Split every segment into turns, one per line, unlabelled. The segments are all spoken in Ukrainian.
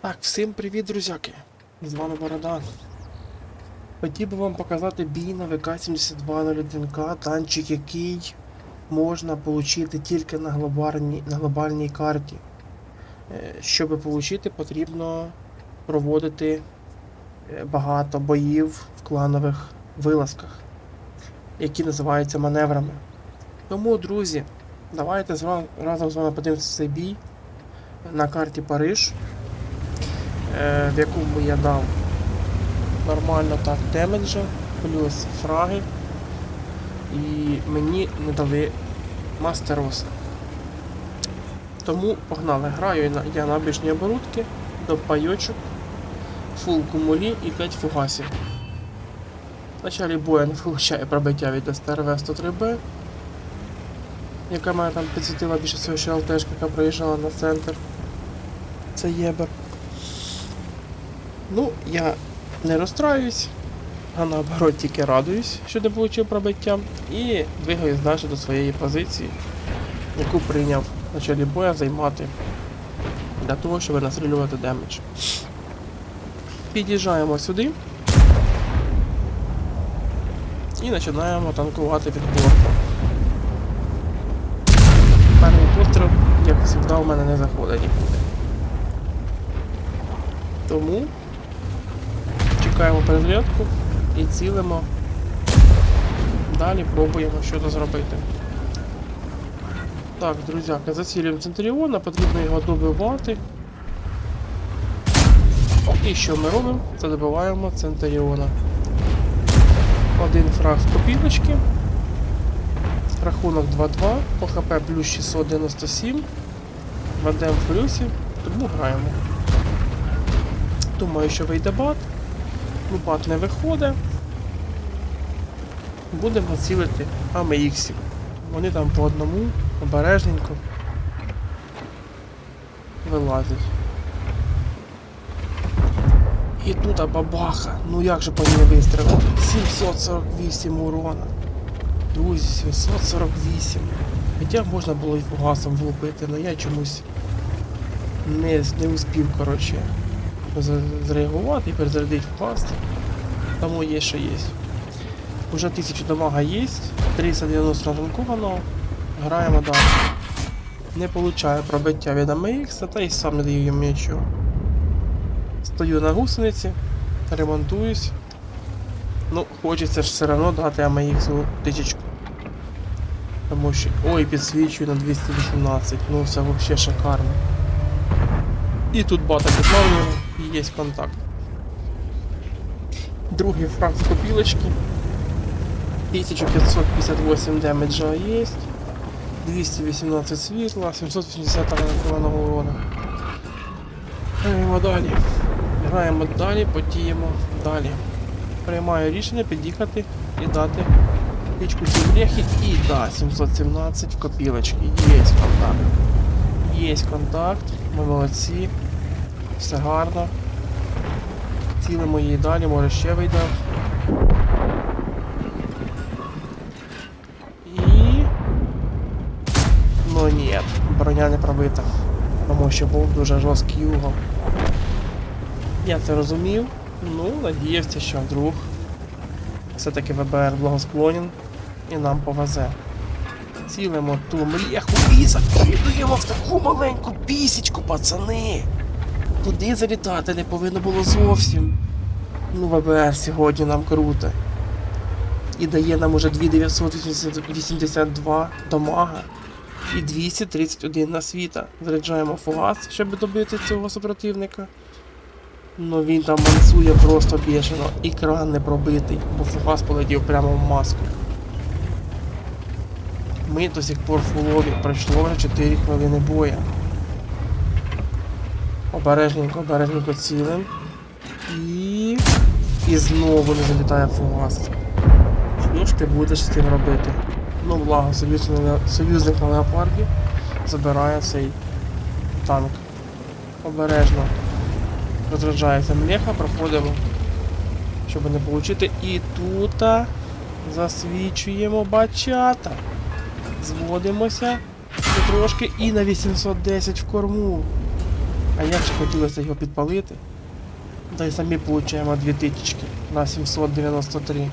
Так, всім привіт, друзяки! З вами Бородан. Хотів би вам показати бій на ВК-7201К, танчик, який можна отримати тільки на глобальній, на глобальній карті. Е, Щоб отримати, потрібно проводити е, багато боїв в кланових вилазках, які називаються маневрами. Тому, друзі, давайте з вами, разом з вами подивимося цей бій на карті Париж в якому я дав нормально так демеджа, плюс фраги. І мені не дали мастероса. Тому погнали. Граю я на обичній оборудки, до пайочок, фул кумулі і 5 фугасів. В началі бою не получаю пробиття від СТРВ 103Б, яка мене там підсвітила більше всього, що ЛТшка, яка проїжджала на центр. Це єбер. Ну, я не розстраюсь, а наоборот тільки радуюсь, що не отримав пробиття, і двигаюсь далі до своєї позиції, яку прийняв в началі боя займати для того, щоб настрілювати демедж. Під'їжджаємо сюди і починаємо танкувати від борту. Перший постріл, як завжди, у мене не заходить нікуди. Тому чекаємо перезарядку і цілимо. Далі пробуємо щось зробити. Так, друзяки, зацілюємо Центріона, потрібно його добивати. І що ми робимо? Це добиваємо Центуріона. Один фраг з копілочки. Рахунок 2-2, по ХП плюс 697. Ведемо в плюсі, тому граємо. Думаю, що вийде бат. Бат не виходить. Будемо цілити AMX. Вони там по одному, обережненько вилазять. І тут бабаха. Ну як же по ній вистрілити? 748 урона. Друзі, 748. Хоча можна було і фугасом влупити, але я чомусь не, не успів, коротше зреагувати і перезарядити фаст. Тому є що є. Уже 1000 дамага є, 390 ранковано. Граємо далі. Не получаю пробиття від AMX, та й сам не даю їм нічого. Стою на гусениці, ремонтуюсь. Ну, хочеться ж все одно дати AMX тичечку. Тому що. Ой, підсвічую на 218. Ну це взагалі шикарно. І тут бата підлавлюємо є контакт. Другий фраг з копілочки. 1558 демеджа є. 218 світла, 780 ранкованого урона. Граємо далі. Граємо далі, потіємо далі. Приймаю рішення під'їхати і дати пічку ці бляхи. І да, 717 в копілочки. Є контакт. Є контакт. Ми молодці. Все гарно. Цілимо її далі, може ще вийде. І. Ну ні, броня не пробита. Тому що був дуже жорсткий угол. Я це розумів. Ну, надіявся, що вдруг все-таки ВБР благосклонен і нам повезе. Цілимо ту мріяху і закидуємо в таку маленьку пісічку, пацани. Туди залітати не повинно було зовсім. Ну, ВБР сьогодні нам круто. І дає нам уже 2982 дамага і 231 на світа. Заряджаємо фугас, щоб добити цього супротивника. Ну він там мансує просто бешено. І кран не пробитий, бо фугас полетів прямо в маску. Ми до сих пор фулові, пройшло вже 4 хвилини боя. Обережненько, обережненько цілим. І. І знову не залітає фугас. Що ж ти будеш з цим робити? Ну, благо, союзник, на- леопарді забирає цей танк. Обережно. Розряджається млеха, проходимо. Щоб не отримати. І тут засвічуємо бачата. Зводимося трошки і на 810 в корму. А як же хотілося його підпалити? Да й самі получаємо дві тичечки на 793.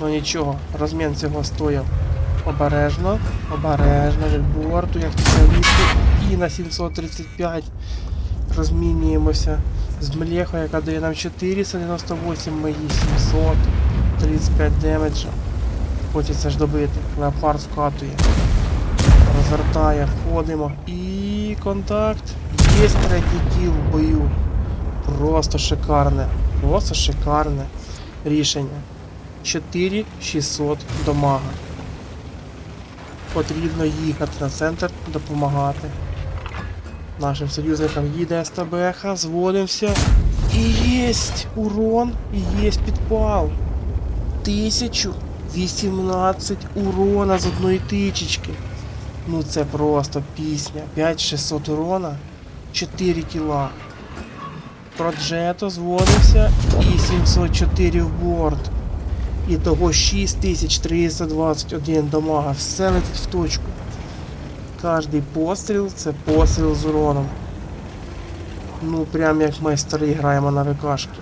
Ну нічого, розмін цього стояв. Обережно, обережно від борту, як спеціалісти. І на 735 розмінюємося з млехою, яка дає нам 498, ми її 735 демеджа. Хочеться ж добити. Леопард вкатує. Розвертає, входимо. І контакт. Є третій в бою. Просто шикарне. Просто шикарне рішення. 4600 домага. Потрібно їхати на центр, допомагати. Нашим союзникам їде СТБХ, зводимося. І єсть урон, і єсть підпал. 1018 урона з одної тичечки. Ну це просто пісня. 5600 урона, 4 кіла. Проджето зводився і 704 в борт. І того 6321 дамага. Все летить в точку. Кожний постріл це постріл з уроном. Ну прям як майстри граємо на ВКшки.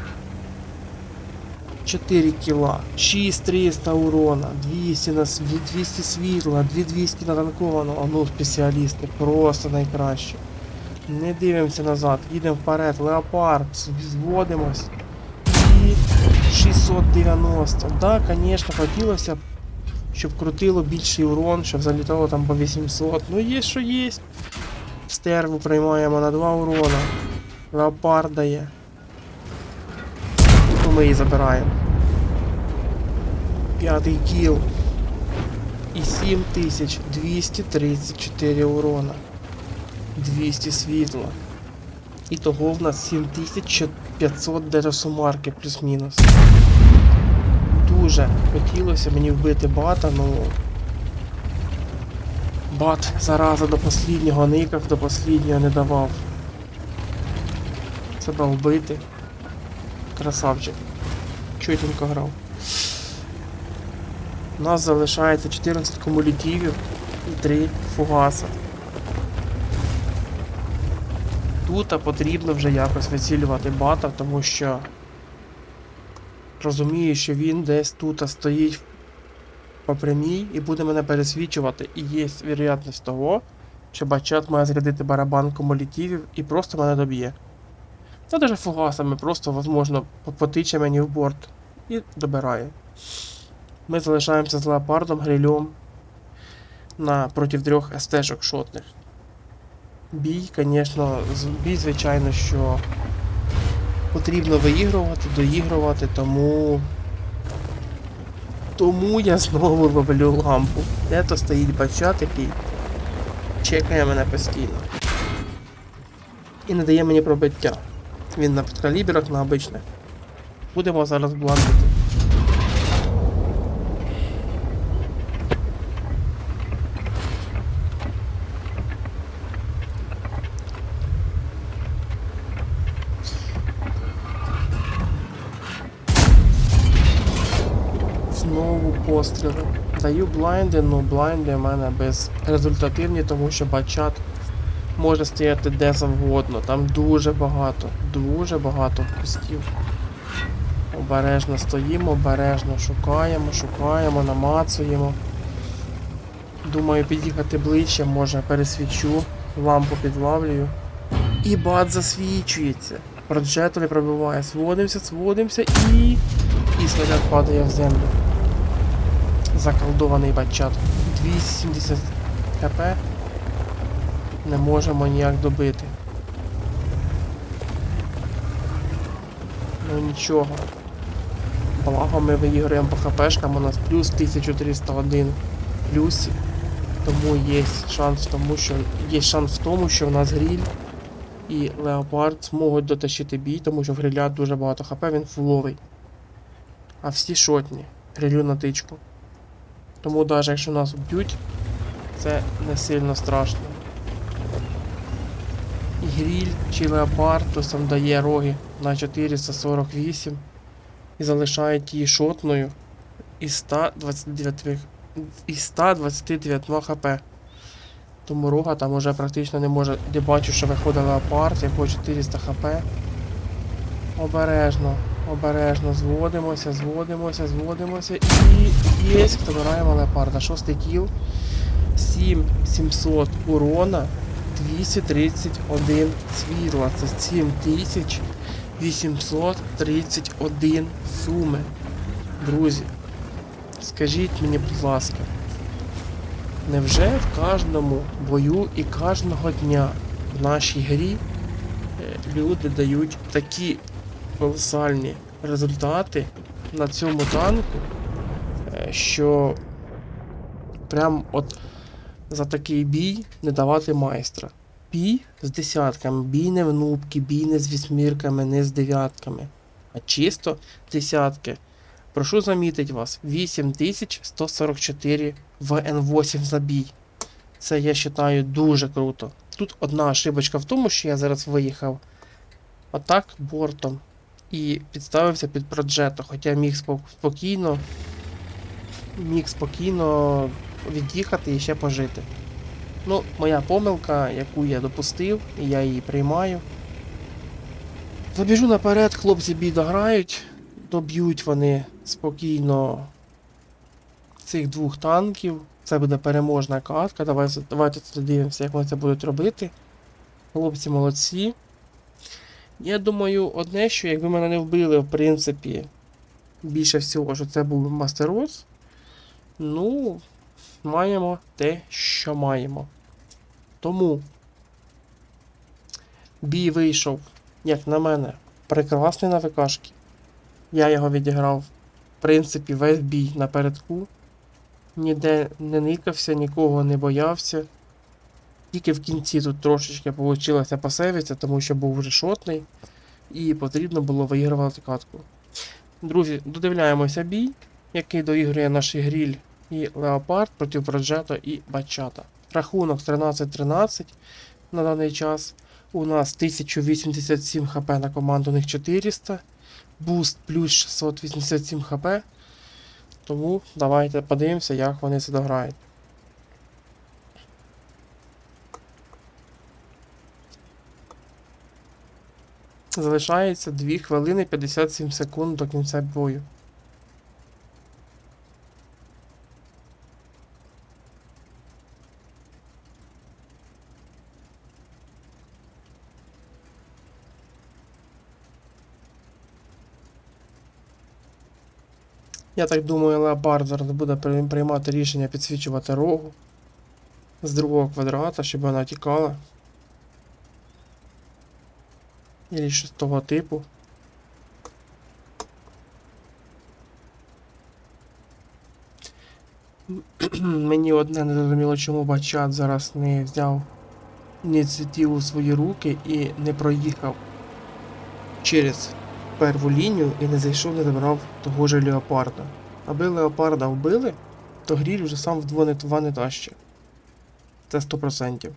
4 кіла, 6300 урона, 200 на 200 світла, 2200 натанкованого. Ну, спеціалісти, просто найкраще. Не дивимося назад, їдемо вперед, леопард, зводимось. І 690. Да, звісно, хотілося б, щоб крутило більший урон, щоб залітало там по 800. Ну є що є. Стерву приймаємо на 2 урона. Леопард дає. Ну, ми її забираємо. П'ятий кіл. І 7234 урона. 200 світла. І того в нас 7500 дересумарки плюс-мінус. Дуже хотілося мені вбити бата, ну. Бат зараза до посліднього никав, до посліднього не давав. Себе вбити. Красавчик. Чотенько грав. У нас залишається 14 кумулятивів і 3 фугаса. Тут потрібно вже якось вицілювати бата, тому що розумію, що він десь тут стоїть по прямій і буде мене пересвічувати. І є вірогідність того, що бачат має зарядити барабан кумулятивів і просто мене доб'є. Це даже фугасами, просто, возможно, потиче мені в борт і добирає. Ми залишаємося з леопардом, грильом на проти трьох СТ-шок шотних. Бій, звісно, бій, звичайно, що потрібно виігрувати, доігрувати, тому. Тому я знову ловлю лампу. Де то стоїть бачат, який чекає мене постійно. І не дає мені пробиття. Він на підкаліберах, на обичних. Будемо зараз бландити. Знову постріли. Даю блайнди, ну блайнди в мене безрезультативні, тому що бачат може стояти де завгодно. Там дуже багато, дуже багато кустів. Обережно стоїмо, обережно шукаємо, шукаємо, намацуємо. Думаю, під'їхати ближче, може пересвічу, лампу підлавлюю. І бат засвічується. Проджету не пробиває. Сводимося, сводимося і. І снаряд падає в землю. Заколдований батчат. 270 хп. Не можемо ніяк добити. Ну нічого. Благо ми виіграємо по хпшкам, у нас плюс 1301 плюсі. Тому є шанс в тому, що є шанс в тому, що в нас гріль і леопард зможуть дотащити бій, тому що в гриля дуже багато хп, він фуловий. А всі шотні. Грилю на тичку. Тому навіть якщо нас вб'ють, це не сильно страшно. І гріль чи леопард, то сам дає роги на 448 і залишає її шотною із 129, із 129 хп. Тому рога там уже практично не може. Де бачу, що виходить леопард, якого 400 хп. Обережно, обережно, зводимося, зводимося, зводимося. І є, хто добираємо леопарда. Шостий кіл. 7700 урона, 231 світла. Це 7831 суми. Друзі, скажіть мені, будь ласка, невже в кожному бою і кожного дня в нашій грі е, люди дають такі колосальні результати на цьому танку, е, що прям от за такий бій не давати майстра. Бій з десятками, бій не в нубки, бій не з вісьмірками, не з дев'ятками, а чисто десятки. Прошу замітити вас, 8144 в Н8 за бій. Це я вважаю дуже круто. Тут одна ошибочка в тому, що я зараз виїхав отак бортом і підставився під проджето, хоча міг спокійно міг спокійно від'їхати і ще пожити. Ну, моя помилка, яку я допустив, і я її приймаю. Забіжу наперед, хлопці бій дограють, доб'ють вони спокійно цих двох танків. Це буде переможна катка. Давайте, давайте дивимося, як вони це будуть робити. Хлопці молодці. Я думаю, одне, що якби мене не вбили, в принципі, більше всього, що це був мастерос. Ну, маємо те, що маємо. Тому бій вийшов, як на мене, прекрасний на ВКшки. Я його відіграв, в принципі, весь бій напередку. Ніде не никався, нікого не боявся. Тільки в кінці тут трошечки вийшло посевитися, тому що був вже шотний, і потрібно було виігрувати катку. Друзі, додивляємося бій, який доігрує наш гріль і Леопард проти Проджета і Бачата. Рахунок 13-13 на даний час. У нас 1087 хп на команду, них 400. Буст плюс 687 хп. Тому давайте подивимося, як вони це дограють. Залишається 2 хвилини 57 секунд до кінця бою. Я так думаю, Леопард зараз буде приймати рішення підсвічувати рогу з другого квадрата, щоб вона тікала. І щось того типу. Мені одне не зрозуміло, чому Бачат зараз не взяв ініціативу в свої руки і не проїхав через перву лінію і не зайшов, не забрав того ж леопарда. Аби леопарда вбили, то гріль вже сам в два не, таще. Це 100%.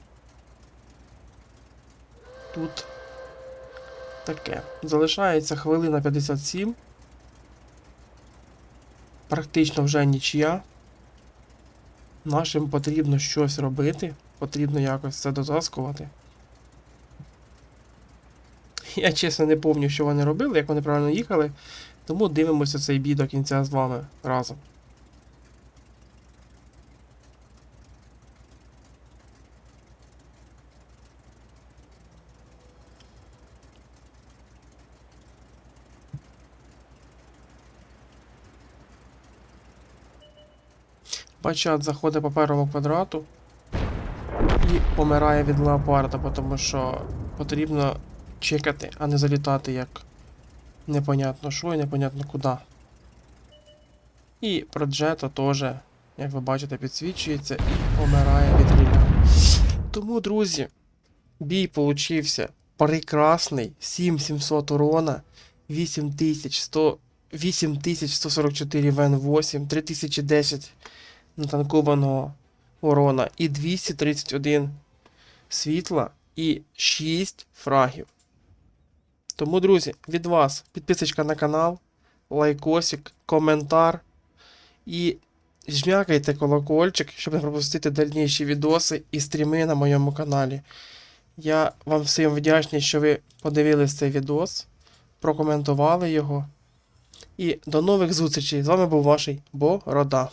Тут таке. Залишається хвилина 57. Практично вже нічия. Нашим потрібно щось робити, потрібно якось це дотаскувати. Я чесно не пам'ятаю, що вони робили, як вони правильно їхали. Тому дивимося цей бій до кінця з вами разом. Бачат заходить по первому квадрату і помирає від леопарда, тому що потрібно чекати, а не залітати як непонятно що і непонятно куди. І Проджета теж, як ви бачите, підсвічується і помирає від ріля. Тому, друзі, бій получився прекрасний. 7700 урона, 8100, 8144 ВН8, 3010 натанкованого урона і 231 світла і 6 фрагів. Тому, друзі, від вас підписочка на канал, лайкосик, коментар і жмякайте колокольчик, щоб не пропустити дальніші відоси і стріми на моєму каналі. Я вам всім вдячний, що ви подивились цей відос, прокоментували його. І до нових зустрічей. З вами був ваш Борода.